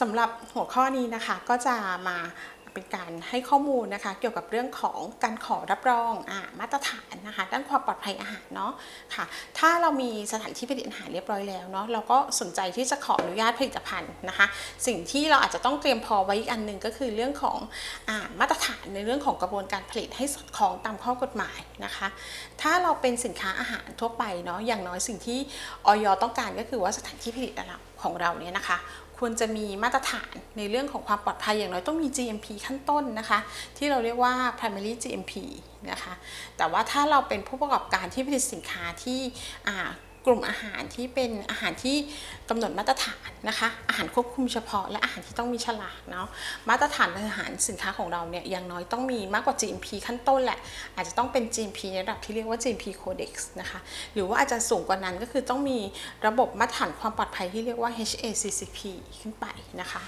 สำหรับหัวข้อนี้นะคะก็จะมาเป็นการให้ข้อมูลนะคะ เกี่ยวกับเรื่องของการขอรับรองอมาตรฐานนะคะ ด้านความปลอดภัยอาหารเนาะค่ะ ถ้าเรามีสถานที่ผลิตอาหารเรียบร้อยแล้วเนาะเราก็สนใจที่จะขออนุญาตผลิตภัณฑ์นะคะ สิ่งที่เราอาจจะต้องเตรียมพอไว้อีกอันหนึ่งก็คือเรื่องของอมาตรฐานในเรื่องของกระบวนการผลิตให้สอดคล้องตามข้อกฎหมายนะคะ ถ้าเราเป็นสินค้าอาหารทั่วไปเนาะอย่างน้อยสิ่งที่ออยต้องการก็คือว่าสถานที่ผลิตของเราเนี่ยนะคะ ควรจะมีมาตรฐานในเรื่องของความปลอดภัยอย่างน้อยต้องมี GMP ขั้นต้นนะคะ ที่เราเรียกว่า primary GMP นะคะ แต่ว่าถ้าเราเป็นผู้ประกอบการที่ผลิตสินค้าที่ กลุ่มอาหารที่เป็นอาหารที่กำหนดมาตรฐานนะคะ อาหารควบคุมเฉพาะและอาหารที่ต้องมีฉลากเนาะมาตรฐานอาหารสินค้าของเราเนี่ยอย่างน้อยต้องมีมากกว่า GMP ขั้นต้นแหละ อาจจะต้องเป็น GMP ในระดับที่เรียกว่า GMP Codex นะคะ หรือว่าอาจจะสูงกว่านั้นก็คือต้องมีระบบมาตรฐานความปลอดภัยที่เรียกว่า HACCP ขึ้นไปนะคะ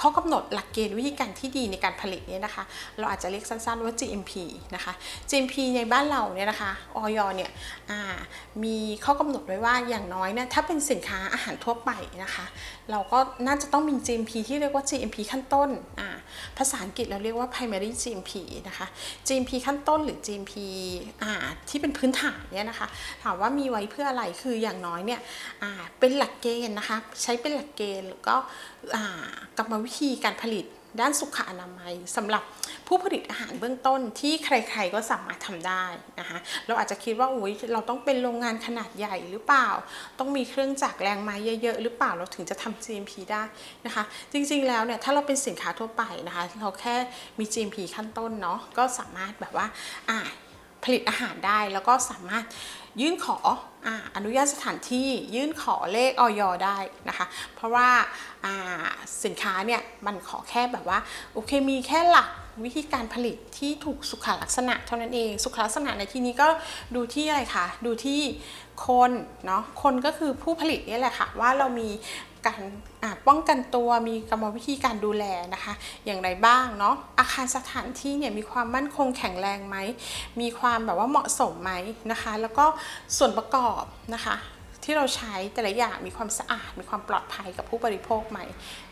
ข้อกำหนดหลักเกณฑ์วิธีการที่ดีในการผลิตเนี่ยนะคะ เราอาจจะเรียกสั้นๆว่า GMP นะคะ GMP ในบ้านเราเนี่ยนะคะออยเนี่ยมีข้อกำหนดไว้ว่าอย่างน้อยเนี่ยถ้าเป็นสินค้าอาหารทั่วไปนะคะ เราก็น่าจะต้องมี GMP ที่เรียกว่า GMP ขั้นต้นอ่าภาษาอังกฤษเราเรียกว่า primary GMP นะคะ GMP ขั้นต้นหรือ GMP อ่าที่เป็นพื้นฐานเนี่ยนะคะ ถามว่ามีไว้เพื่ออะไร คืออย่างน้อยเนี่ยอ่าเป็นหลักเกณฑ์นะคะ ใช้เป็นหลักเกณฑ์แล้วก็อ่ากรรมวิธีการผลิตด้านสุขอนามัยสำหรับ ผู้ผลิตอาหารเบื้องต้นที่ใคร ๆก็สามารถทำได้นะคะเราอาจจะคิดว่าอุ้ยเราต้องเป็นโรงงานขนาดใหญ่หรือเปล่า ต้องมีเครื่องจักรแรงไม้เยอะๆหรือเปล่าเราถึงจะทำ GMP ได้นะคะจริงๆแล้วเนี่ยถ้าเราเป็นสินค้าทั่วไปนะคะเราแค่มี GMP ขั้นต้นเนาะก็สามารถแบบว่าอ่าผลิตอาหารได้แล้วก็สามารถยื่นขอออนุญาตสถานที่ยื่นขอเลขออยได้นะคะ เพราะว่าสินค้าเนี่ยมันขอแค่แบบว่า โอเคมีแค่หลัก วิธีการผลิตที่ถูกสุขลักษณะเท่านั้นเอง สุขลักษณะในที่นี้ก็ดูที่อะไรคะดูที่คนเนาะคนก็คือผู้ผลิตนี่แหละค่ะว่าเรามีการป้องกันตัวมีกรรมวิธีการดูแลนะคะ อย่างไรบ้างเนาะอาคารสถานที่เนี่ยมีความมั่นคงแข็งแรงไหมมีความแบบว่าเหมาะสมไหมนะคะ แล้วก็ส่วนประกอบนะคะ ที่เราใช้แต่ละอย่างมีความสะอาด มีความปลอดภัยกับผู้บริโภคไหม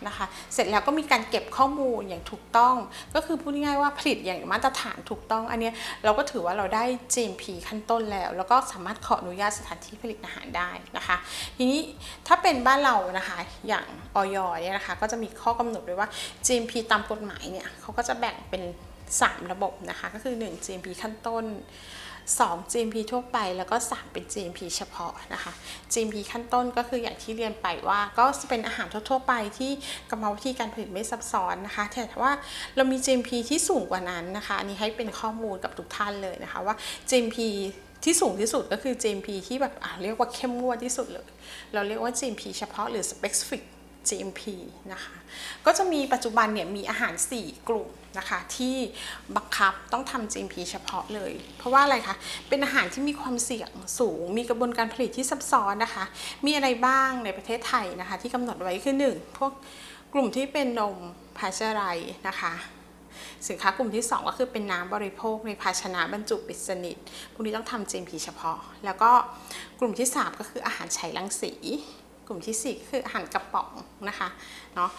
นะคะ เสร็จแล้วก็มีการเก็บข้อมูลอย่างถูกต้อง ก็คือพูดง่ายๆว่าผลิตอย่างมาตรฐานถูกต้อง อันนี้เราก็ถือว่าเราได้ GMP ขั้นต้นแล้ว แล้วก็สามารถขออนุญาตสถานที่ผลิตอาหารได้นะคะ ทีนี้ถ้าเป็นบ้านเรานะคะอย่างออยเนี่ยนะคะ ก็จะมีข้อกำหนดไว้ว่า GMP ตามกฎหมายเนี่ยเขาก็จะแบ่งเป็น 3 ระบบนะคะ ก็คือ 1 GMP ขั้นต้น 2 GMP ทั่วไปแล้วก็ 3 เป็น GMP เฉพาะนะคะ GMP ขั้นต้นก็คืออย่างที่เรียนไปว่าก็จะเป็นอาหารทั่วๆไปที่กรรมวิธีการผลิตไม่ซับซ้อนนะคะ แต่ว่าเรามี GMP ที่สูงกว่านั้นนะคะอันนี้ให้เป็นข้อมูลกับทุกท่านเลยนะคะว่า GMP ที่สูงที่สุดก็คือ GMP ที่แบบอะเรียกว่าเข้มงวดที่สุดเลย เราเรียกว่า GMP เฉพาะหรือ specific GMP นะคะ ก็จะมีปัจจุบันเนี่ยมีอาหาร 4 กลุ่มนะคะที่บังคับต้องทำ GMP เฉพาะเลย เพราะว่าอะไรคะ เป็นอาหารที่มีความเสี่ยงสูง มีกระบวนการผลิตที่ซับซ้อนนะคะ มีอะไรบ้างในประเทศไทยนะคะ ที่กำหนดไว้คือ 1 พวกกลุ่มที่เป็นนมพาสเจอร์ไรนะคะสินค้ากลุ่มที่ 2 ก็คือเป็นน้ำบริโภคในภาชนะบรรจุปิดสนิท พวกนี้ต้องทำ GMP เฉพาะ แล้วก็กลุ่มที่ 3 ก็คืออาหารใช้รังสี กลุ่มที่ 4 คืออาหารกระป๋องนะคะเนาะ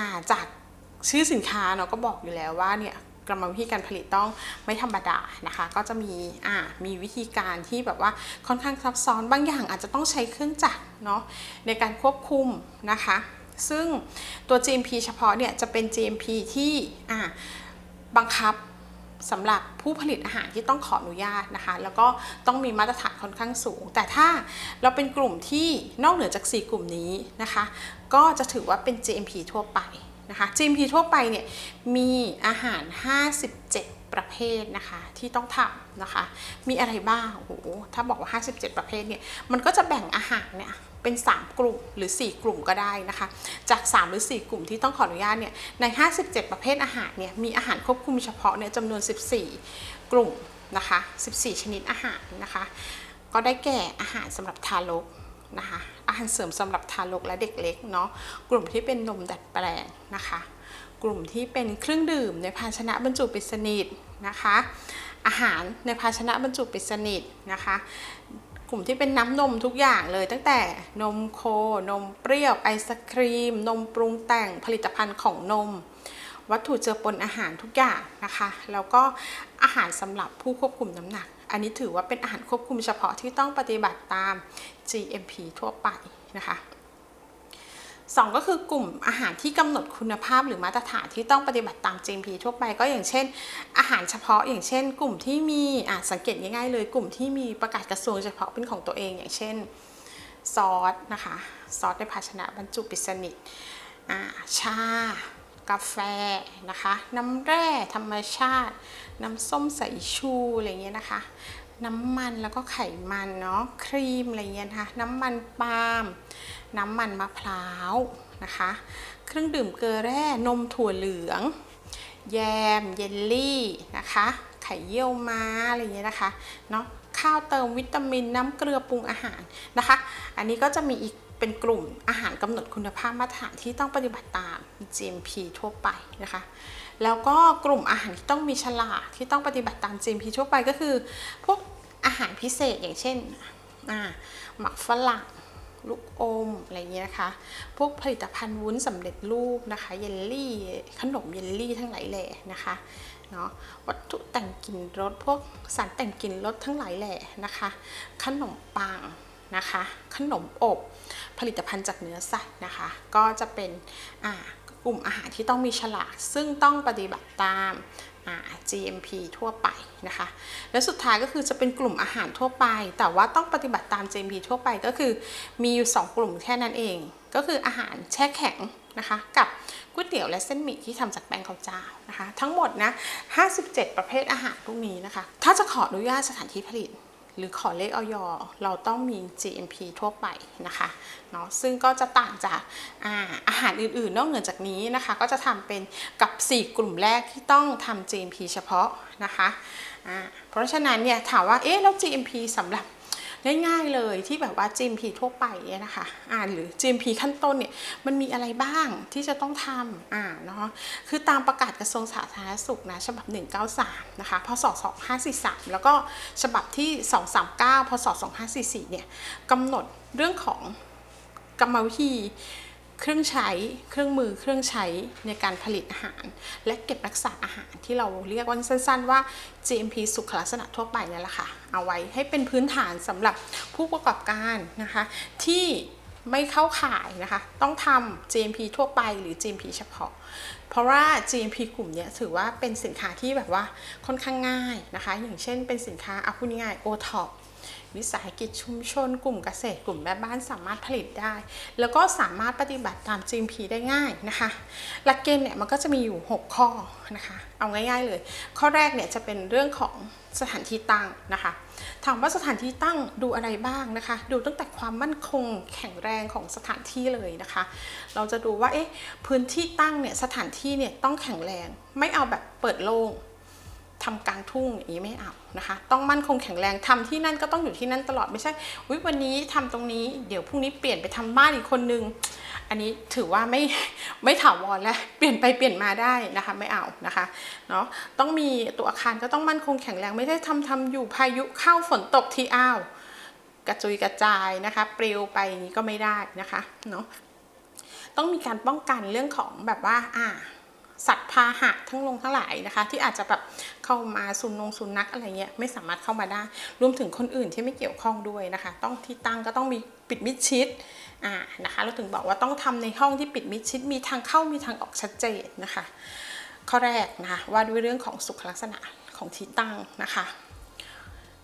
ะจากชื่อสินค้าเนาะก็บอกอยู่แล้วว่าเนี่ยกรรมวิธีการผลิตต้องไม่ธรรมดานะคะ ก็จะมีอ่ามีวิธีการที่แบบว่าค่อนข้างซับซ้อนบางอย่างอาจจะต้องใช้เครื่องจักรเนาะในการควบคุมนะคะ ซึ่งตัว GMP เฉพาะเนี่ยจะเป็น GMP ที่อ่าบังคับ สำหรับผู้ผลิตอาหารที่ต้องขออนุญาตนะคะ แล้วก็ต้องมีมาตรฐานค่อนข้างสูง แต่ถ้าเราเป็นกลุ่มที่นอกเหนือจาก 4 กลุ่มนี้นะคะ ก็จะถือว่าเป็น GMP ทั่วไปนะคะ GMP ทั่วไปเนี่ยมีอาหาร 57 ประเภทนะคะที่ต้องทำนะคะ มีอะไรบ้างโอ้โหถ้าบอกว่า 57 ประเภทเนี่ยมันก็จะแบ่งอาหารเนี่ย เป็น 3 กลุ่มหรือ 4 กลุ่มก็ได้นะคะ จาก 3 หรือ 4 กลุ่มที่ต้องขออนุญาตเนี่ยใน 57 ประเภทอาหารเนี่ยมีอาหารควบคุมเฉพาะเนี่ยจำนวน 14 กลุ่มนะคะ 14 ชนิดอาหารนะคะ ก็ได้แก่อาหารสำหรับทารกนะคะ อาหารเสริมสำหรับทารกและเด็กเล็กเนาะกลุ่มที่เป็นนมดัดแปลงนะคะ กลุ่มที่เป็นเครื่องดื่มในภาชนะบรรจุปิดสนิทนะคะ อาหารในภาชนะบรรจุปิดสนิทนะคะ กลุ่มที่เป็นน้ำนมทุกอย่างเลย ตั้งแต่นมโคนมเปรี้ยวไอศครีม นมปรุงแต่งผลิตภัณฑ์ของนม วัตถุเจือปนอาหารทุกอย่างนะคะ แล้วก็อาหารสำหรับผู้ควบคุมน้ำหนัก อันนี้ถือว่าเป็นอาหารควบคุมเฉพาะที่ต้องปฏิบัติตาม GMP ทั่วไปนะคะ สองก็คือกลุ่มอาหารที่กำหนดคุณภาพหรือมาตรฐานที่ต้องปฏิบัติตาม GMP ทั่วไปก็อย่างเช่น อาหารเฉพาะอย่างเช่น กลุ่มที่มีอะสังเกตง่ายๆเลย กลุ่มที่มีประกาศกระทรวงเฉพาะเป็นของตัวเอง อย่างเช่นซอสนะคะซอสในภาชนะบรรจุปิดสนิทอ่าชากาแฟนะคะ น้ำแร่ธรรมชาติ น้ำส้มสายชูอะไรเงี้ยนะคะ น้ำมันแล้วก็ไขมันเนาะครีมอะไรเงี้ยนะคะน้ำมันปาล์มน้ำมันมะพร้าวนะคะ เครื่องดื่มเกลือแร่นมถั่วเหลือง แยมเยลลี่นะคะ ไข่เยี่ยวม้าอะไรเงี้ยนะคะเนาะข้าวเติมวิตามินน้ำเกลือปรุงอาหารนะคะ อันนี้ก็จะมีอีกเป็นกลุ่มอาหารกำหนดคุณภาพมาตรฐานที่ต้องปฏิบัติตาม GMP ทั่วไปนะคะ แล้วก็กลุ่มอาหารที่ต้องมีฉลากที่ต้องปฏิบัติตาม GMP ทั่วไปก็คือ พวกอาหารพิเศษอย่างเช่นหมักฝรั่งลูกอมอะไรเงี้ยนะคะ พวกผลิตภัณฑ์วุ้นสำเร็จรูปนะคะ เยลลี่ ขนมเยลลี่ทั้งหลายแหล่นะคะ เนาะ วัตถุแต่งกลิ่นรส พวกสารแต่งกลิ่นรสทั้งหลายแหล่นะคะ ขนมปังนะคะ ขนมอบ ผลิตภัณฑ์จากเนื้อสัตว์นะคะ ก็จะเป็น อ่า กลุ่มอาหารที่ต้องมีฉลากซึ่งต้องปฏิบัติตาม GMP ทั่วไปนะคะ และสุดท้ายก็คือจะเป็นกลุ่มอาหารทั่วไป แต่ว่าต้องปฏิบัติตาม GMP ทั่วไปก็คือมีอยู่ 2 กลุ่มแค่นั้นเอง ก็คืออาหารแช่แข็งนะคะ กับก๋วยเตี๋ยวและเส้นหมี่ที่ทำจากแป้งข้าวเจ้านะคะ ทั้งหมดนะ 57 ประเภทอาหารพวกนี้นะคะ ถ้าจะขออนุญาตสถานที่ผลิต หรือขอเลขออยเราต้องมี GMP ทั่วไปนะคะเนาะซึ่งก็จะต่างจากอาอาหารอื่นๆ นอกเหนือจากนี้นะคะ ก็จะทำเป็นกับ 4 กลุ่มแรกที่ต้องทำ GMP เฉพาะนะคะเพราะฉะนั้นเนี่ยถามว่าเอ๊ะแล้ว GMP สำหรับ ง่ายๆเลยที่แบบว่า GMP ทั่วไปเนี่ยนะคะอ่าหรือ GMP ขั้นต้นเนี่ยมันมีอะไรบ้างที่จะต้องทำอ่าเนาะคือตามประกาศกระทรวงสาธารณสุขนะฉบับ 193 นะคะพศ2543 แล้วก็ฉบับที่ 239 พศ2544 เนี่ยกำหนดเรื่องของกรรมวิธี เครื่องใช้เครื่องมือเครื่องใช้ในการผลิตอาหาร และเก็บรักษาอาหารที่เราเรียกว่าสั้น ๆ ว่า GMP สุขลักษณะทั่วไปนี่แหละค่ะ เอาไว้ให้เป็นพื้นฐานสำหรับผู้ประกอบการนะคะ ที่ไม่เข้าข่ายนะคะ ต้องทำ GMP ทั่วไปหรือ GMP เฉพาะ เพราะว่า GMP กลุ่มนี้ถือว่าเป็นสินค้าที่แบบว่าค่อนข้างง่ายนะคะ อย่างเช่นเป็นสินค้าเอาพูดง่ายๆ OTOP วิสาหกิจชุมชน กลุ่มเกษตร กลุ่มแม่บ้านสามารถผลิตได้ แล้วก็สามารถปฏิบัติตาม GMP ได้ง่ายนะคะ หลักเกณฑ์เนี่ยมันก็จะมีอยู่ 6 ข้อนะคะ เอาง่ายๆเลย ข้อแรกเนี่ยจะเป็นเรื่องของสถานที่ตั้งนะคะถามว่าสถานที่ตั้งดูอะไรบ้างนะคะ ดูตั้งแต่ความมั่นคงแข็งแรงของสถานที่เลยนะคะ เราจะดูว่าเอ๊ะพื้นที่ตั้งเนี่ยสถานที่เนี่ยต้องแข็งแรง ไม่เอาแบบเปิดโล่ง ทำกลางทุ่งอย่างนี้ไม่เอานะคะ ต้องมั่นคงแข็งแรงทำที่นั่นก็ต้องอยู่ที่นั่นตลอดไม่ใช่วิวันนี้ทำตรงนี้เดี๋ยวพรุ่งนี้เปลี่ยนไปทำบ้านอีกคนนึง อันนี้ถือว่าไม่ไม่ถาวรแล้วเปลี่ยนไปเปลี่ยนมาได้นะคะไม่เอานะคะเนาะต้องมีตัวอาคารก็ต้องมั่นคงแข็งแรงไม่ได้ทำทำอยู่พายุเข้าฝนตกที่อ้าวกระจุยกระจายนะคะปลิวไปนี้ก็ไม่ได้นะคะเนาะต้องมีการป้องกันเรื่องของแบบว่าอ่า สัตว์พาหะทั้งลงทั้งหลายนะคะ ที่อาจจะแบบเข้ามาสุนงสุนัขอะไรเงี้ยไม่สามารถเข้ามาได้ รวมถึงคนอื่นที่ไม่เกี่ยวข้องด้วยนะคะ ต้องที่ตั้งก็ต้องมีปิดมิดชิดอ่านะคะเราถึงบอกว่าต้องทำในห้องที่ปิดมิดชิด มีทางเข้ามีทางออกชัดเจนนะคะ ข้อแรกนะคะว่าด้วยเรื่องของสุขลักษณะของที่ตั้งนะคะ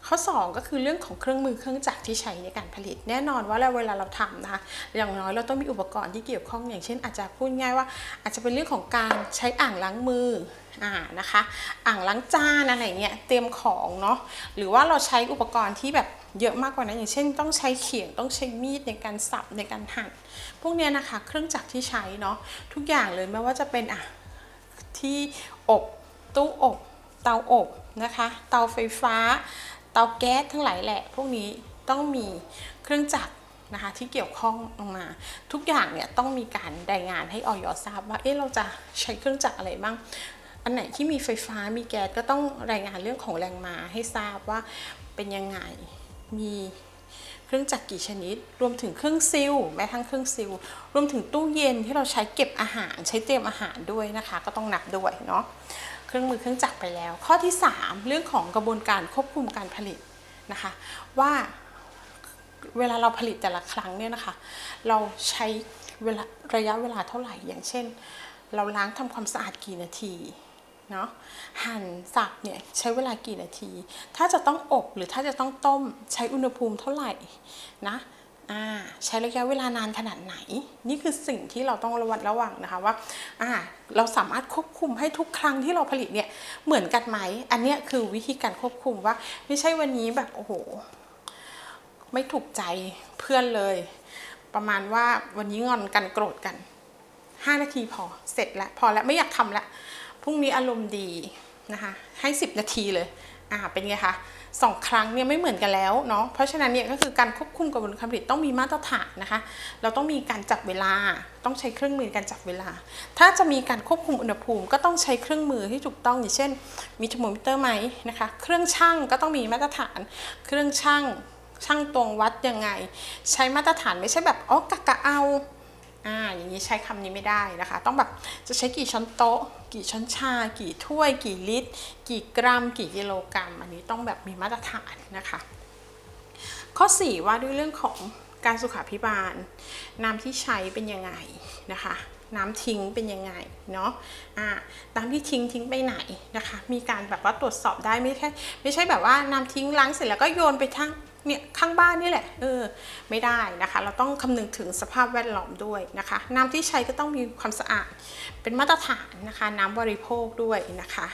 ข้อ 2 ก็คือเรื่องของเครื่องมือเครื่องจักรที่ใช้ในการผลิต แน่นอนว่าเวลาเราทำนะคะอย่างน้อยเราต้องมีอุปกรณ์ที่เกี่ยวข้องอย่างเช่น อาจจะพูดง่ายว่า อาจจะเป็นเรื่องของการใช้อ่างล้างมืออ่านะคะอ่างล้างจานอะไรเงี้ยเตรียมของเนาะหรือว่าเราใช้อุปกรณ์ที่แบบเยอะมากกว่านั้นอย่างเช่น ต้องใช้เขียงต้องใช้มีดในการสับในการหั่นพวกเนี้ยนะคะเครื่องจักรที่ใช้เนาะทุกอย่างเลยไม่ว่าจะเป็นอะที่อบตู้อบเตาอบนะคะ เตาไฟฟ้า เตาแก๊สทั้งหลายแหละ พวกนี้ต้องมีเครื่องจักรนะคะที่เกี่ยวข้องออกมา ทุกอย่างเนี่ยต้องมีการรายงานให้ออยทราบว่าเอ๊ะเราจะใช้เครื่องจักรอะไรบ้าง อันไหนที่มีไฟฟ้ามีแก๊สก็ต้องรายงานเรื่องของแรงมาให้ทราบว่าเป็นยังไงมีเครื่องจักรกี่ชนิด รวมถึงเครื่องซิลแม้ทั้งเครื่องซิลรวมถึงตู้เย็นที่เราใช้เก็บอาหารใช้เตรียมอาหารด้วยนะคะ ก็ต้องนับด้วยเนาะ รื่องมือเครื่องจักรไปแล้ว ข้อที่ 3 เรื่องของกระบวนการควบคุมการผลิตนะคะว่าเวลาเราผลิตแต่ละครั้งเนี่ยนะคะ เราใช้เวลาระยะเวลาเท่าไหร่ อย่างเช่น เราล้างทำความสะอาดกี่นาทีเนาะหั่นสับเนี่ยใช้เวลากี่นาที ถ้าจะต้องอบหรือถ้าจะต้องต้มใช้อุณหภูมิเท่าไหร่นะ อ่าใช้ระยะเวลานานขนาดไหน นี่คือสิ่งที่เราต้องระวัดระวังนะคะว่าอ่าเราสามารถควบคุมให้ทุกครั้งที่เราผลิตเนี่ยเหมือนกันไหม อันนี้คือวิธีการควบคุมว่า ไม่ใช่วันนี้แบบโอ้โห ไม่ถูกใจเพื่อนเลย ประมาณว่าวันนี้งอนกันโกรธกัน 5 นาทีพอเสร็จแล้วพอแล้วไม่อยากทำละพรุ่งนี้อารมณ์ดีนะคะให้ 10 นาทีเลยอ่าเป็นไงคะ สองครั้งเนี่ยไม่เหมือนกันแล้วเนาะเพราะฉะนั้นเนี่ยก็คือการควบคุมกระบวนการผลิตต้องมีมาตรฐานนะคะ เราต้องมีการจับเวลา ต้องใช้เครื่องมือการจับเวลา ถ้าจะมีการควบคุมอุณหภูมิ ก็ต้องใช้เครื่องมือที่ถูกต้องอย่างเช่น มีเทอร์โมมิเตอร์ไหมนะคะ เครื่องช่างก็ต้องมีมาตรฐาน เครื่องช่างช่างตวงวัดยังไง ใช้มาตรฐานไม่ใช่แบบอ๋อกะกะเอา อ่าอย่างนี้ใช้คำนี้ไม่ได้นะคะ ต้องแบบจะใช้กี่ช้อนโต๊ะ กี่ช้อนชา กี่ถ้วย กี่ลิตร กี่กรัม กี่กิโลกรัม อันนี้ต้องแบบมีมาตรฐานนะคะ ข้อ 4 ว่าด้วยเรื่องของการสุขาพิบาล น้ำที่ใช้เป็นยังไงนะคะน้ำทิ้งเป็นยังไงเนาะอ่าน้ำที่ทิ้งทิ้งไปไหนนะคะ มีการแบบว่าตรวจสอบได้ไม่ใช่ไม่ใช่แบบว่าน้ำทิ้งล้างเสร็จแล้วก็โยนไปทั้ง เนี่ยข้างบ้านนี่แหละเออไม่ได้นะคะ เราต้องคำนึงถึงสภาพแวดล้อมด้วยนะคะ น้ำที่ใช้ก็ต้องมีความสะอาด เป็นมาตรฐานนะคะ น้ำบริโภคด้วยนะคะ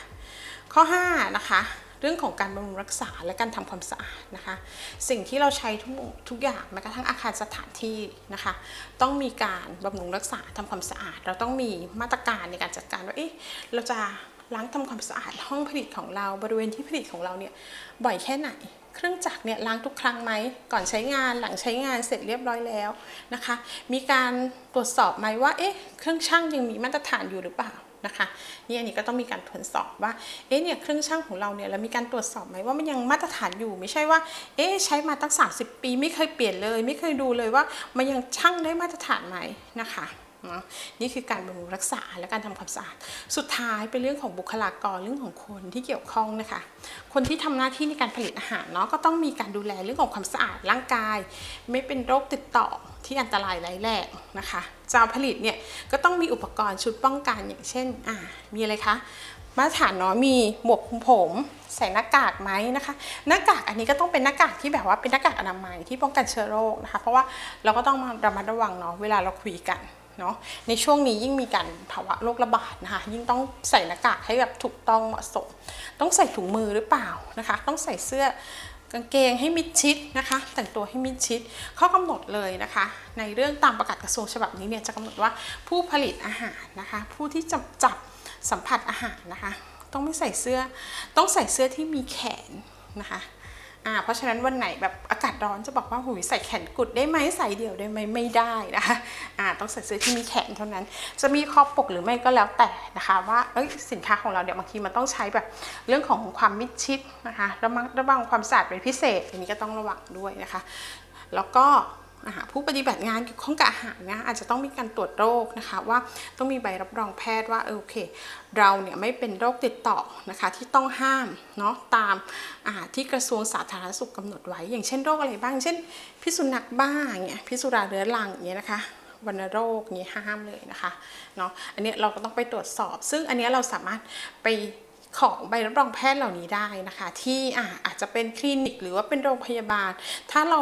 ข้อ5นะคะเรื่องของการบำรุงรักษาและการทำความสะอาดนะคะ สิ่งที่เราใช้ทุกทุกอย่างแม้กระทั่งอาคารสถานที่นะคะ ต้องมีการบำรุงรักษาทำความสะอาด เราต้องมีมาตรการในการจัดการว่าเอ๊ะเราจะล้างทำความสะอาดห้องผลิตของเราบริเวณที่ผลิตของเราเนี่ยบ่อยแค่ไหน เครื่องจักรเนี่ยล้างทุกครั้งไหมก่อนใช้งานหลังใช้งานเสร็จเรียบร้อยแล้วนะคะ มีการตรวจสอบไหมว่าเอ๊ะเครื่องช่างยังมีมาตรฐานอยู่หรือเปล่านะคะนี่อันนี้ก็ต้องมีการตรวจสอบว่าเอ๊ะเนี่ยเครื่องช่างของเราเนี่ยเรามีการตรวจสอบไหมว่ามันยังมาตรฐานอยู่ไม่ใช่ว่าเอ๊ะใช้มาตั้ง 30 ปี ไม่เคยเปลี่ยนเลย ไม่เคยดูเลยว่ามันยังช่างได้มาตรฐานไหมนะคะ นาะนี่คือการบำรุงรักษาและการทำความสะอาด สุดท้ายเป็นเรื่องของบุคลากรเรื่องของคนที่เกี่ยวข้องนะคะ คนที่ทำหน้าที่ในการผลิตอาหารเนาะก็ต้องมีการดูแลเรื่องของความสะอาดร่างกาย ไม่เป็นโรคติดต่อที่อันตรายร้ายแรงนะคะเจ้าผลิตเนี่ยก็ต้องมีอุปกรณ์ชุดป้องกันอย่างเช่นอ่ามีอะไรคะมาตรฐานเนาะมีหมวกคุมผมใส่หน้ากากไหมนะคะ หน้ากากอันนี้ก็ต้องเป็นหน้ากากที่แบบว่าเป็นหน้ากากอนามัยที่ป้องกันเชื้อโรคนะคะ เพราะว่าเราก็ต้องมาระมัดระวังเนาะเวลาเราคุยกัน เนาะในช่วงนี้ยิ่งมีการภาวะโรคระบาดนะคะ ยิ่งต้องใส่หน้ากากให้แบบถูกต้องเหมาะสม ต้องใส่ถุงมือหรือเปล่านะคะ ต้องใส่เสื้อกางเกงให้มิดชิดนะคะ แต่งตัวให้มิดชิดข้อกำหนดเลยนะคะ ในเรื่องตามประกาศกระทรวงฉบับนี้เนี่ยจะกำหนดว่าผู้ผลิตอาหารนะคะ ผู้ที่จะจับสัมผัสอาหารนะคะ ต้องไม่ใส่เสื้อ ต้องใส่เสื้อที่มีแขนนะคะ อ่าเพราะฉะนั้นวันไหนแบบอากาศร้อนจะบอกว่าหุยใส่แขนกุดได้ไหมใส่เดี่ยวได้ไหมไม่ได้นะคะอ่าต้องใส่เสื้อที่มีแขนเท่านั้น จะมีคอปกหรือไม่ก็แล้วแต่นะคะว่าเอ้ยสินค้าของเราเนี่ยบางทีมันต้องใช้แบบเรื่องของความมิดชิดนะคะระมัดระวังความสะอาดเป็นพิเศษอันนี้ก็ต้องระวังด้วยนะคะ แล้วก็ อ่าผู้ปฏิบัติงานเกี่ยวข้องกับอาหารนะอาจจะต้องมีการตรวจโรคนะคะว่าต้องมีใบรับรองแพทย์ว่าเออโอเค เราเนี่ยไม่เป็นโรคติดต่อนะคะที่ต้องห้ามเนาะตามอ่าที่กระทรวงสาธารณสุขกำหนดไว้ อย่างเช่นโรคอะไรบ้าง เช่น พิษสุนัขบ้าเงี้ยพิษสุราเรื้อรังอย่างเงี้ยนะคะวัณโรคอย่างนี้ห้ามเลยนะคะเนาะอันเนี้ยเราก็ต้องไปตรวจสอบ ซึ่งอันเนี้ยเราสามารถไป ของใบรับรองแพทย์เหล่านี้ได้นะคะ ที่อาจจะเป็นคลินิกหรือว่าเป็นโรงพยาบาล ถ้าเรา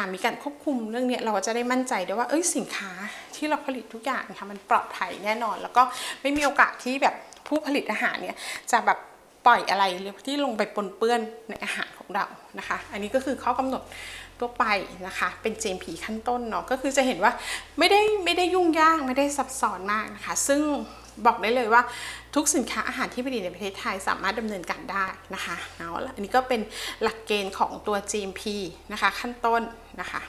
ามีการควบคุมเรื่องเนี้ยเราก็จะได้มั่นใจได้ว่าเอ้ยสินค้าที่เราผลิตทุกอย่างนะคะมันปลอดภัยแน่นอน แล้วก็ไม่มีโอกาสที่แบบผู้ผลิตอาหารเนี่ยจะแบบปล่อยอะไรที่ลงไปปนเปื้อนในอาหารของเรานะคะ อันนี้ก็คือข้อกำหนดทั่วไปนะคะ เป็น GMP ขั้นต้นเนาะก็คือจะเห็นว่าไม่ได้ไม่ได้ยุ่งยากไม่ได้ซับซ้อนมากนะคะ ซึ่ง บอกได้เลยว่าทุกสินค้าอาหารที่ผลิตในประเทศไทยสามารถดำเนินการได้นะคะเนาะอันนี้ก็เป็นหลักเกณฑ์ของตัว GMP นะคะ ขั้นต้นนะคะ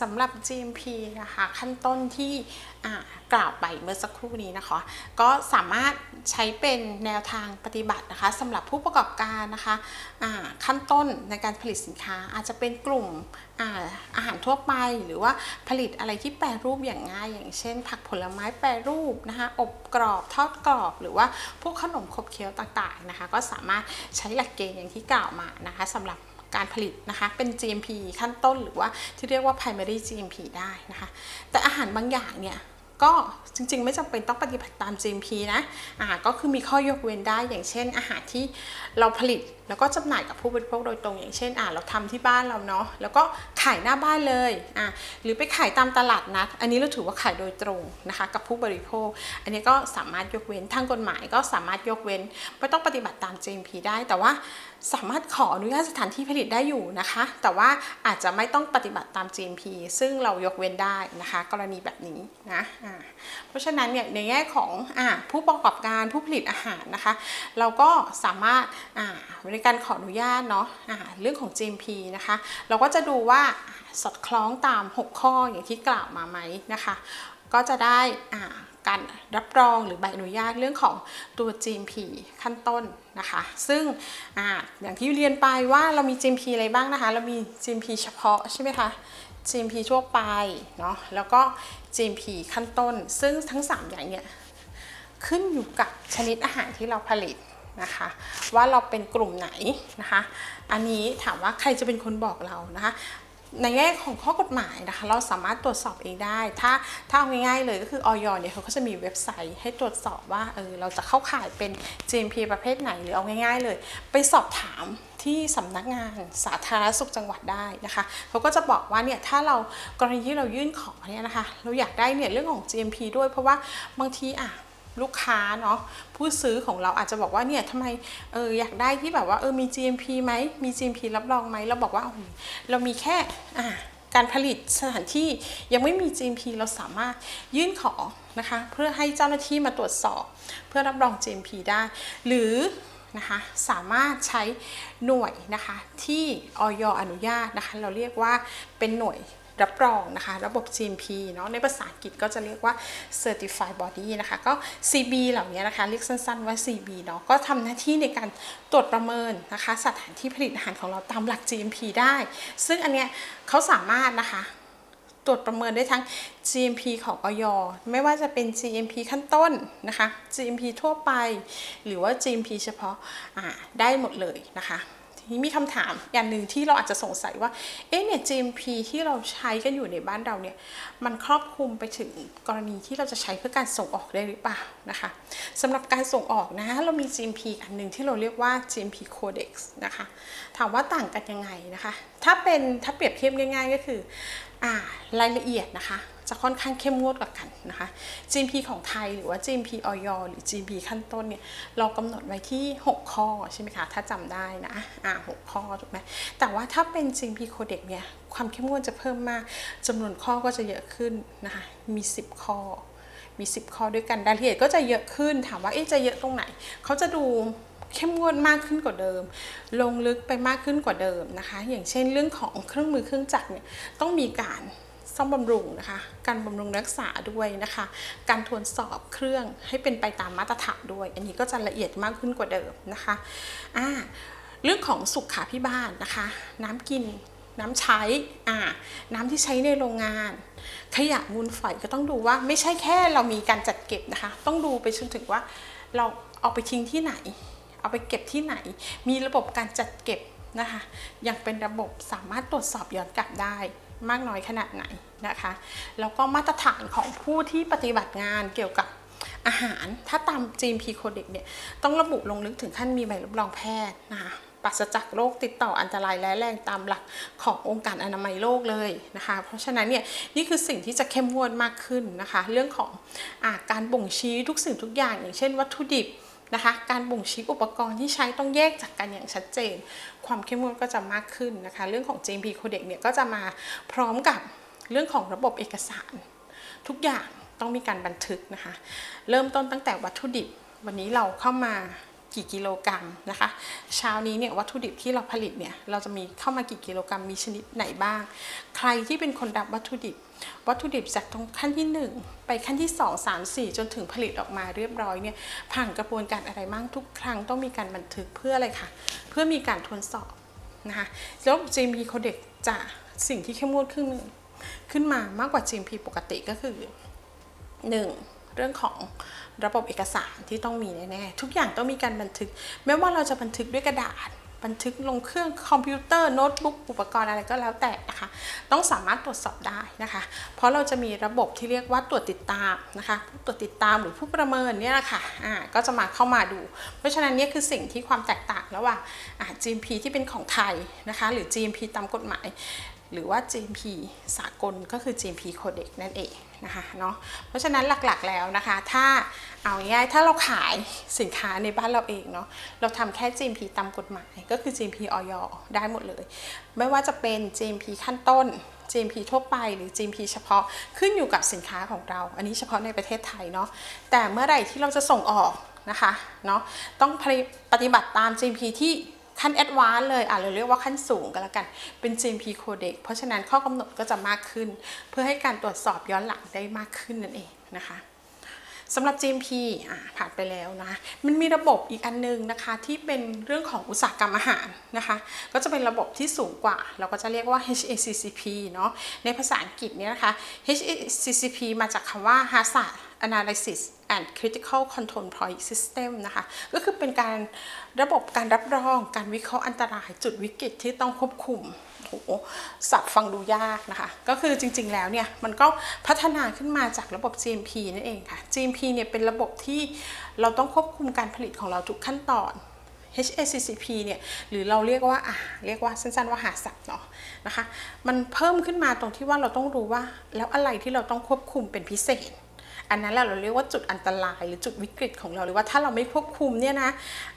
สำหรับ GMP นะคะขั้นต้นที่กล่าวไปเมื่อสักครู่นี้นะคะ ก็สามารถใช้เป็นแนวทางปฏิบัตินะคะสำหรับผู้ประกอบการนะคะขั้นต้นในการผลิตสินค้าอาจจะเป็นกลุ่มอาอาหารทั่วไปหรือว่าผลิตอะไรที่แปรรูปอย่างง่าย อย่างเช่น ผักผลไม้แปรรูปนะคะอบกรอบทอดกรอบ หรือว่าพวกขนมขบเคี้ยวต่างๆนะคะ ก็สามารถใช้หลักเกณฑ์อย่างที่กล่าวมานะคะสำหรับ การผลิตนะคะเป็น GMP ขั้นต้นหรือว่าที่เรียกว่า primary GMP ได้นะคะแต่อาหารบางอย่างเนี่ย ก็จริงๆ ไม่จำเป็นต้องปฏิบัติตาม GMP นะอ่าก็คือมีข้อยกเว้นได้อย่างเช่น อาหารที่เราผลิตแล้วก็จำหน่ายกับผู้บริโภคโดยตรง อย่างเช่นอ่าเราทำที่บ้านเราเนาะแล้วก็ขายหน้าบ้านเลยอ่าหรือไปขายตามตลาดนัด อันนี้เราถือว่าขายโดยตรงนะคะกับผู้บริโภค อันนี้ก็สามารถยกเว้นทางกฎหมายก็สามารถยกเว้นไม่ต้องปฏิบัติตาม GMP ได้แต่ว่าสามารถขออนุญาตสถานที่ผลิตได้อยู่นะคะ แต่ว่าอาจจะไม่ต้องปฏิบัติตาม GMP ซึ่งเรายกเว้นได้นะคะ กรณีแบบนี้นะอ่าเพราะฉะนั้นเนี่ยในแง่ของอผู้ประกอบการผู้ผลิตอาหารนะคะ เราก็สามารถในการขออนุญาตเนาะอ่าเรื่องของ GMP นะคะ เราก็จะดูว่าสอดคล้องตาม 6 ข้ออย่างที่กล่าวมาไหมนะคะ ก็จะได้การรับรองหรือใบอนุญาตเรื่องของตัว GMP ขั้นต้นนะคะ ซึ่งออย่างที่เรียนไปว่าเรามี GMP อะไรบ้างนะคะ เรามี GMP เฉพาะใช่ไหมคะ GMP ทั่วไปเนาะแล้วก็ GMP ขั้นต้น ซึ่งทั้ง 3 อย่างเนี่ยขึ้นอยู่กับชนิดอาหารที่เราผลิตนะคะ ว่าเราเป็นกลุ่มไหนนะคะ อันนี้ถามว่าใครจะเป็นคนบอกเรานะคะในแง่ของข้อกฎหมายนะคะ เราสามารถตรวจสอบเองได้ ถ้าถ้าเอาง่ายๆเลยก็คือออยเนี่ยเขาก็จะมีเว็บไซต์ให้ตรวจสอบว่าเออเราจะเข้าข่ายเป็น GMP ประเภทไหนหรือเอาง่าย ๆ เลย ไปสอบถาม ที่สำนักงานสาธารณสุขจังหวัดได้นะคะเขาก็จะบอกว่าเนี่ยถ้าเรากรณีที่เรายื่นขอเนี่ยนะคะ เราอยากได้เนี่ยเรื่องของ GMP ด้วยเพราะว่าบางทีอะลูกค้าเนาะผู้ซื้อของเราอาจจะบอกว่าเนี่ยทำไมเอออยากได้ที่แบบว่าเออมี GMP ไหมมี GMP รับรองไหมเราบอกว่าโอ้เรามีแค่อ่าการผลิตสถานที่ยังไม่มี GMP เราสามารถยื่นขอนะคะ เพื่อให้เจ้าหน้าที่มาตรวจสอบ เพื่อรับรอง GMP ได้ หรือ นะคะสามารถใช้หน่วยนะคะที่ออยอนุญาตนะคะเราเรียกว่าเป็นหน่วยรับรองนะคะระบบ GMP เนาะในภาษาอังกฤษก็จะเรียกว่า Certified Body นะคะก็ CB เหล่านี้นะคะเรียกสั้นๆว่า CB เนาะก็ทำหน้าที่ในการตรวจประเมินนะคะสถานที่ผลิตอาหารของเราตามหลัก GMP ได้ ซึ่งอันเนี้ยเขาสามารถนะคะ ตรวจประเมินได้ทั้ง GMP ของออยไม่ว่าจะเป็น GMP ขั้นต้นนะคะ GMP ทั่วไป หรือว่า GMP เฉพาะอ่าได้หมดเลยนะคะทีนี้มีคำถามอย่างหนึ่งที่เราอาจจะสงสัยว่า เอ๊ะเนี่ย GMP ที่เราใช้กันอยู่ในบ้านเราเนี่ย มันครอบคลุมไปถึงกรณีที่เราจะใช้เพื่อการส่งออกได้หรือเปล่านะคะสำหรับการส่งออกนะเรามี GMP อันหนึ่งที่เราเรียกว่า GMP Codex นะคะ ถามว่าต่างกันยังไงนะคะ ถ้าเป็นถ้าเปรียบเทียบง่าย ๆ ก็คือ รายละเอียดนะคะ จะค่อนข้างเข้มงวดกว่ากันนะคะ GMP ของไทยหรือว่า GMP ออยหรือ GMP ขั้นต้นเนี่ยเรากำหนดไว้ที่ 6 ข้อใช่ไหมคะถ้าจำได้นะอ่า6ข้อถูกไหมแต่ว่าถ้าเป็น GMP Codex เนี่ยความเข้มงวดจะเพิ่มมากจำนวนข้อก็จะเยอะขึ้นนะคะมี 10 ข้อมี 10 ข้อด้วยกันรายละเอียดก็จะเยอะขึ้นถามว่าจะเยอะตรงไหน เขาจะดู เข้มงวดมากขึ้นกว่าเดิม ลงลึกไปมากขึ้นกว่าเดิมนะคะ อย่างเช่นเรื่องของเครื่องมือเครื่องจักรเนี่ยต้องมีการซ่อมบำรุงนะคะ การบำรุงรักษาด้วยนะคะ การทวนสอบเครื่องให้เป็นไปตามมาตรฐานด้วย อันนี้ก็จะละเอียดมากขึ้นกว่าเดิมนะคะอ่าเรื่องของสุขาพิบาลนะคะ น้ำกินน้ำใช้อ่าน้ำที่ใช้ในโรงงาน ขยะมูลฝอยก็ต้องดูว่าไม่ใช่แค่เรามีการจัดเก็บนะคะ ต้องดูไปจนถึงว่าเราเอาไปทิ้งที่ไหน เอาไปเก็บที่ไหน มีระบบการจัดเก็บนะคะอย่างเป็นระบบสามารถตรวจสอบย้อนกลับได้มากน้อยขนาดไหนนะคะแล้วก็มาตรฐานของผู้ที่ปฏิบัติงานเกี่ยวกับอาหารถ้าตาม GMP Codex เนี่ยต้องระบุลงลึกถึงขั้นมีใบรับรองแพทย์นะคะปราศจากโรคติดต่ออันตรายร้ายแรงตามหลักขององค์การอนามัยโลกเลยนะคะ เพราะฉะนั้นเนี่ยนี่คือสิ่งที่จะเข้มงวดมากขึ้นนะคะ เรื่องของอาการบ่งชี้ทุกสิ่งทุกอย่าง อย่างเช่นวัตถุดิบ นะคะ การบ่งชี้อุปกรณ์ที่ใช้ต้องแยกจากกันอย่างชัดเจน ความเข้มงวดก็จะมากขึ้นนะคะ เรื่องของ JMP Codex เนี่ยก็จะมาพร้อมกับเรื่องของระบบเอกสาร ทุกอย่างต้องมีการบันทึกนะคะ เริ่มต้นตั้งแต่วัตถุดิบ วันนี้เราเข้ามา กี่กิโลกรัมนะคะ เช้านี้เนี่ยวัตถุดิบที่เราผลิตเนี่ยเราจะมีเข้ามากี่กิโลกรัมมีชนิดไหนบ้าง ใครที่เป็นคนรับวัตถุดิบ วัตถุดิบจากตรงขั้นที่ 1 ไปขั้นที่ 2 3 4 จนถึงผลิตออกมาเรียบร้อยเนี่ยผ่านกระบวนการอะไรบ้างทุกครั้งต้องมีการบันทึกเพื่ออะไรคะเพื่อมีการทวนสอบนะคะแล้ว GMP Codex จะสิ่งที่เข้มงวดขึ้นขึ้นมามากกว่า GMP ปกติก็คือ 1. เรื่องของ ระบบเอกสารที่ต้องมีแน่ๆทุกอย่างต้องมีการบันทึก ไม่ว่าเราจะบันทึกด้วยกระดาษ บันทึกลงเครื่องคอมพิวเตอร์โน้ตบุ๊กอุปกรณ์อะไรก็แล้วแต่นะคะต้องสามารถตรวจสอบได้นะคะ เพราะเราจะมีระบบที่เรียกว่าตรวจติดตามนะคะผู้ตรวจติดตามหรือผู้ประเมินเนี่ยแหละค่ะอ่าก็จะมาเข้ามาดู เพราะฉะนั้นเนี่ยคือสิ่งที่ความแตกต่างระหว่างอ่า GMP ที่เป็นของไทยนะคะหรือ GMP ตามกฎหมาย หรือว่า GMP สากลก็คือ GMP Codex นั่นเอง นะคะเนาะเพราะฉะนั้นหลักๆแล้วนะคะ ถ้าเอาง่ายๆถ้าเราขายสินค้าในบ้านเราเองเนาะเราทำแค่ GMP ตามกฎหมาย ก็คือ GMP ออยได้หมดเลย ไม่ว่าจะเป็น GMP ขั้นต้น GMP ทั่วไปหรือ GMP เฉพาะขึ้นอยู่กับสินค้าของเรา อันนี้เฉพาะในประเทศไทยเนาะแต่เมื่อไหร่ที่เราจะส่งออกนะคะเนาะต้องปฏิบัติตาม GMP ที่ ขั้นแอดวานเลยอะเราเรียกว่าขั้นสูงก็แล้วกัน เป็น GMP Codex เพราะฉะนั้นข้อกำหนดก็จะมากขึ้น เพื่อให้การตรวจสอบย้อนหลังได้มากขึ้นนั่นเองนะคะสำหรับ GMP อะผ่านไปแล้วนะ มันมีระบบอีกอันนึงนะคะ ที่เป็นเรื่องของอุตสาหกรรมอาหารนะคะ ก็จะเป็นระบบที่สูงกว่า เราก็จะเรียกว่า HACCP เนาะในภาษาอังกฤษเนี่ยนะคะ HACCP มาจากคำว่า Hazard Analysis and Critical Control Point System นะคะ ก็คือเป็นการระบบการรับรองการวิเคราะห์อันตรายจุดวิกฤตที่ต้องควบคุมโหสับฟังดูยากนะคะ ก็คือจริงๆแล้วเนี่ยมันก็พัฒนาขึ้นมาจากระบบ GMP นั่นเองค่ะ GMP เนี่ยเป็นระบบที่เราต้องควบคุมการผลิตของเราทุกขั้นตอน HACCP เนี่ยหรือเราเรียกว่าอะเรียกว่าสั้นๆว่าหาสับเนาะนะคะ มันเพิ่มขึ้นมาตรงที่ว่าเราต้องรู้ว่าแล้วอะไรที่เราต้องควบคุมเป็นพิเศษ อันนั้นแหละเราเรียกว่าจุดอันตรายหรือจุดวิกฤตของเราหรือว่าถ้าเราไม่ควบคุมเนี่ยนะ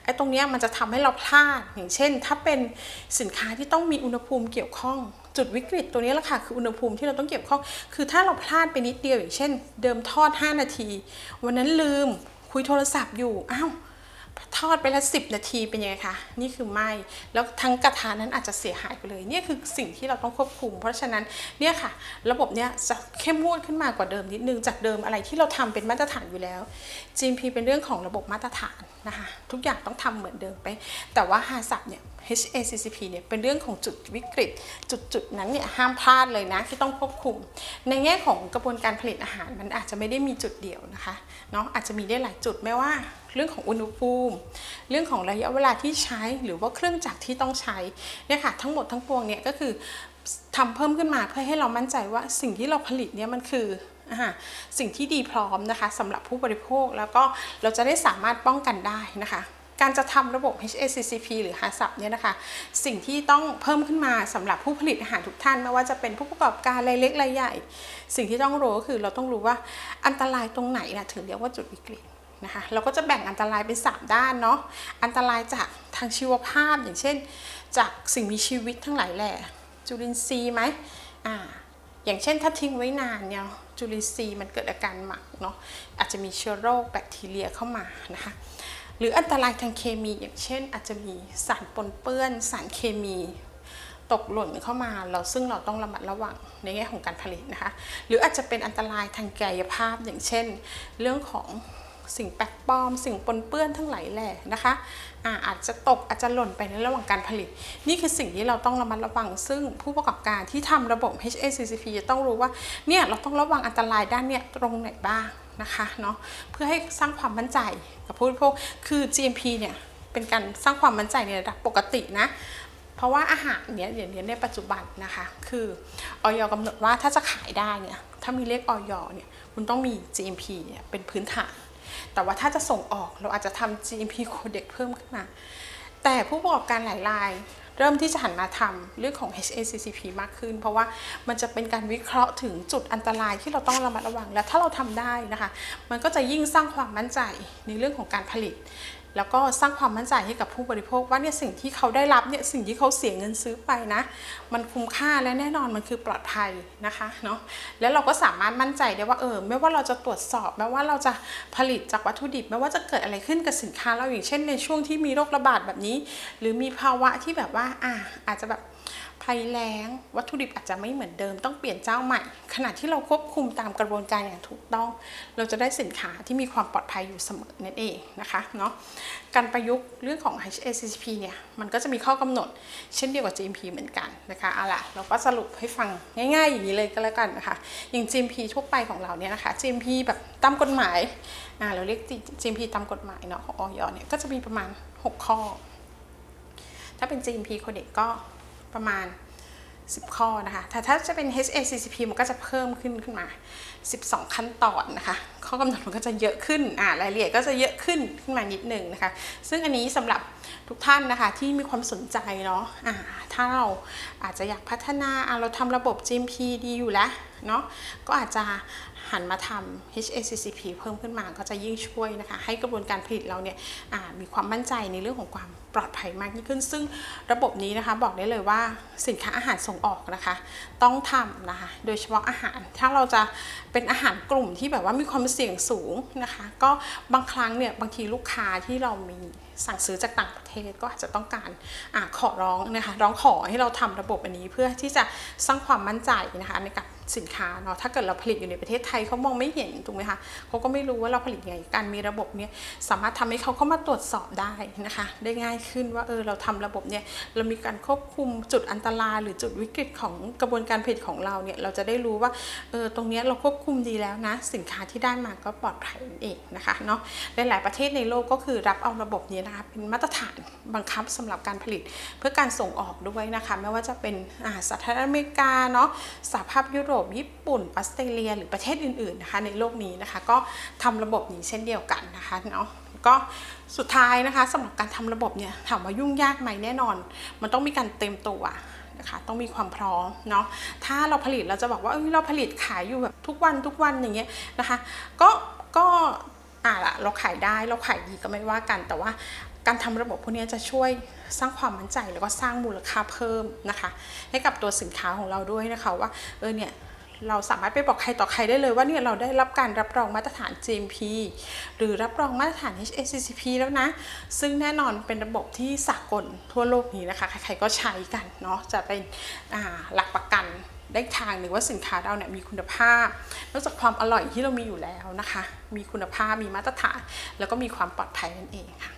ไอ้ตรงเนี้ยมันจะทำให้เราพลาดอย่างเช่น ถ้าเป็นสินค้าที่ต้องมีอุณหภูมิเกี่ยวข้องจุดวิกฤตตัวนี้แหละค่ะคืออุณหภูมิที่เราต้องเกี่ยวข้อง คือถ้าเราพลาดไปนิดเดียวอย่างเช่น เดิมทอด 5 นาที วันนั้นลืมคุยโทรศัพท์อยู่อ้าว ทอดไปแล้วสินาทีเป็นยังไงคะนี่คือไหมแล้วทั้งกระทะนั้นอาจจะเสียหายไปเลยเนี่ยคือสิ่งที่เราต้องควบคุม เพราะฉะนั้นเนี่ยค่ะ ระบบเนี้ยจะเข้มงวดขึ้นมากว่าเดิมนิดนึงจากเดิมอะไรที่เราทำเป็นมาตรฐานอยู่แล้ว GMP เป็นเรื่องของระบบมาตรฐานนะคะทุกอย่างต้องทำเหมือนเดิมไป แต่ว่าฮาสับเนี่ย HACCP เนี่ยเป็นเรื่องของจุดวิกฤต จุดจุดนั้นเนี่ยห้ามพลาดเลยนะที่ต้องควบคุม ในแง่ของกระบวนการผลิตอาหารมันอาจจะไม่ได้มีจุดเดียวนะคะเนาะอาจจะมีได้หลายจุดไม่ว่า เรื่องของอุณหภูมิ เรื่องของระยะเวลาที่ใช้หรือว่าเครื่องจักรที่ต้องใช้เนี่ยค่ะทั้งหมดทั้งปวงเนี่ยก็คือทำเพิ่มขึ้นมาเพื่อให้เรามั่นใจว่าสิ่งที่เราผลิตเนี่ยมันคือสิ่งที่ดีพร้อมนะคะสำหรับผู้บริโภคแล้วก็เราจะได้สามารถป้องกันได้นะคะการจะทำระบบ HACCP หรือ HACCP เนี่ยนะคะ สิ่งที่ต้องเพิ่มขึ้นมาสำหรับผู้ผลิตอาหารทุกท่านไม่ว่าจะเป็นผู้ประกอบการรายเล็กรายใหญ่ สิ่งที่ต้องรู้ก็คือเราต้องรู้ว่าอันตรายตรงไหนนะถึงเรียกว่าจุดวิกฤต นะคะเราก็จะแบ่งอันตรายเป็น 3 ด้านเนาะอันตรายจากทางชีวภาพอย่างเช่น จากสิ่งมีชีวิตทั้งหลายแหล่จุลินทรีย์ไหมอ่าอย่างเช่นถ้าทิ้งไว้นานเนี่ยจุลินทรีย์มันเกิดอาการหมักเนาะอาจจะมีเชื้อโรคแบคทีเรียเข้ามานะคะหรืออันตรายทางเคมีอย่างเช่น อาจจะมีสารปนเปื้อน สารเคมีตกหล่นเข้ามาเราซึ่งเราต้องระมัดระวังในแง่ของการผลิตนะคะ หรืออาจจะเป็นอันตรายทางกายภาพอย่างเช่น เรื่องของ สิ่งแปลกปลอม สิ่งปนเปื้อนทั้งหลายแหล่นะคะอาอาจจะตกอาจจะหล่นไปในระหว่างการผลิต นี่คือสิ่งที่เราต้องระมัดระวัง ซึ่งผู้ประกอบการที่ทำระบบ HACCP จะต้องรู้ว่าเนี่ยเราต้องระวังอันตรายด้านเนี่ยตรงไหนบ้างนะคะเนาะเพื่อให้สร้างความมั่นใจกับผู้บริโภคคือ GMP เนี่ยเป็นการสร้างความมั่นใจในระดับปกตินะเพราะว่าอาหารเนี้ยอย่างเนี้ในปัจจุบันนะคะ คือออยกำหนดว่าถ้าจะขายได้เนี่ยถ้ามีเลขออยเนี่ยคุณต้องมี GMP เนี่ยเป็นพื้นฐาน แต่ว่าถ้าจะส่งออกเราอาจจะทำ GMP codec เพิ่มขึ้นมา แต่ผู้ประกอบการหลายราย เริ่มที่จะหันมาทำเรื่องของ HACCP มากขึ้น เพราะว่ามันจะเป็นการวิเคราะห์ถึงจุดอันตรายที่เราต้องระมัดระวัง และถ้าเราทำได้นะคะ มันก็จะยิ่งสร้างความมั่นใจในเรื่องของการผลิต แล้วก็สร้างความมั่นใจให้กับผู้บริโภคว่าเนี่ยสิ่งที่เขาได้รับเนี่ยสิ่งที่เขาเสียเงินซื้อไปนะ มันคุ้มค่าและแน่นอนมันคือปลอดภัยนะคะเนาะแล้วเราก็สามารถมั่นใจได้ว่าเออไม่ว่าเราจะตรวจสอบไม่ว่าเราจะผลิตจากวัตถุดิบไม่ว่าจะเกิดอะไรขึ้นกับสินค้าเราอย่างเช่นในช่วงที่มีโรคระบาดแบบนี้ หรือมีภาวะที่แบบว่าอ่าอาจจะแบบ ภัยแล้ง วัตถุดิบอาจจะไม่เหมือนเดิมต้องเปลี่ยนเจ้าใหม่ ขณะที่เราควบคุมตามกระบวนการอย่างถูกต้อง เราจะได้สินค้าที่มีความปลอดภัยอยู่เสมอนั่นเองนะคะเนาะการประยุกต์เรื่องของ HACCP เนี่ยมันก็จะมีข้อกำหนด เช่นเดียวกับ GMP เหมือนกันนะคะเอาล่ะเราก็สรุปให้ฟังง่ายๆ อย่างนี้เลยก็แล้วกันนะคะอย่าง GMP ทั่วไปของเราเนี่ยนะคะ GMP แบบตามกฎหมายอ่าเราเรียก GMP ตามกฎหมายเนาะของออยเนี่ยก็จะมีประมาณ 6 ข้อถ้าเป็น GMP โคเด็กก็ ประมาณ 10 ข้อนะคะ แต่ถ้าจะเป็น HACCP มันก็จะเพิ่มขึ้นขึ้นมา 12 ขั้นตอนนะคะ ข้อกำหนดมันก็จะเยอะขึ้น อ่ารายละเอียดก็จะเยอะขึ้นขึ้นมานิดหนึ่งนะคะ ซึ่งอันนี้สำหรับทุกท่านนะคะที่มีความสนใจเนาะอ่าถ้าเราอาจจะอยากพัฒนาอ่าเราทำระบบ GMP ดีอยู่แล้วเนาะ ก็อาจจะ หันมาทำ HACCP เพิ่มขึ้นมาก็จะยิ่งช่วยนะคะ ให้กระบวนการผลิตเราเนี่ยมีความมั่นใจในเรื่องของความปลอดภัยมากยิ่งขึ้น ซึ่งระบบนี้นะคะบอกได้เลยว่าสินค้าอาหารส่งออกนะคะ ต้องทำนะคะ โดยเฉพาะอาหาร ถ้าเราจะเป็นอาหารกลุ่มที่แบบว่ามีความเสี่ยงสูงนะคะ ก็บางครั้งเนี่ยบางทีลูกค้าที่เรามี สั่งซื้อจากต่างประเทศก็อาจจะต้องการอขอร้องนะคะร้องขอให้เราทำระบบอันนี้เพื่อที่จะสร้างความมั่นใจนะคะในกับสินค้าเนาะถ้าเกิดเราผลิตอยู่ในประเทศไทยเขามองไม่เห็นถูกไหมคะเขาก็ไม่รู้ว่าเราผลิตยังไงการมีระบบเนี้ยสามารถทำให้เขาเข้ามาตรวจสอบได้นะคะ ได้ง่ายขึ้นว่าเออเราทำระบบเนี่ยเรามีการควบคุมจุดอันตรายหรือจุดวิกฤตของกระบวนการผลิตของเราเนี่ยเราจะได้รู้ว่าเออตรงเนี้ยเราควบคุมดีแล้วนะ สินค้าที่ได้มาก็ปลอดภัยนั่นเองนะคะเนาะหลายๆประเทศในโลกก็คือรับเอาระบบนี้นะคะเป็นมาตรฐานบังคับสำหรับการผลิตเพื่อการส่งออกด้วยนะคะ ไม่ว่าจะเป็นสหรัฐอเมริกาเนาะสหภาพยุโรป ญี่ปุ่นออสเตรเลีย หรือประเทศอื่นๆนะคะในโลกนี้นะคะ ก็ทำระบบนี้เช่นเดียวกันนะคะเนาะก็สุดท้ายนะคะสำหรับการทำระบบเนี่ยถามว่ายุ่งยากไหมแน่นอน มันต้องมีการเต็มตัวนะคะต้องมีความพร้อมเนาะถ้าเราผลิตเราจะบอกว่าเเราผลิตขายอยู่แบบทุกวันทุกวันอย่างเงี้ยนะคะ ก็ก็ อ่าละเราขายได้เราขายดีก็ไม่ว่ากัน แต่ว่าการทำระบบพวกนี้จะช่วยสร้างความมั่นใจแล้วก็สร้างมูลค่าเพิ่มนะคะ ให้กับตัวสินค้าของเราด้วยนะคะว่าเออเนี่ยเราสามารถไปบอกใครต่อใครได้เลยว่าเนี่ยเราได้รับการรับรองมาตรฐาน GMP หรือรับรองมาตรฐาน HACCP แล้วนะ ซึ่งแน่นอนเป็นระบบที่สากลทั่วโลกนี้นะคะ ใครๆก็ใช้กันเนาะจะเป็นหลักประกัน ได้ทางหนึ่งว่าสินค้าเราเนี่ยมีคุณภาพ นอกจากความอร่อยที่เรามีอยู่แล้วนะคะ มีคุณภาพมีมาตรฐาน แล้วก็มีความปลอดภัยนั่นเองค่ะ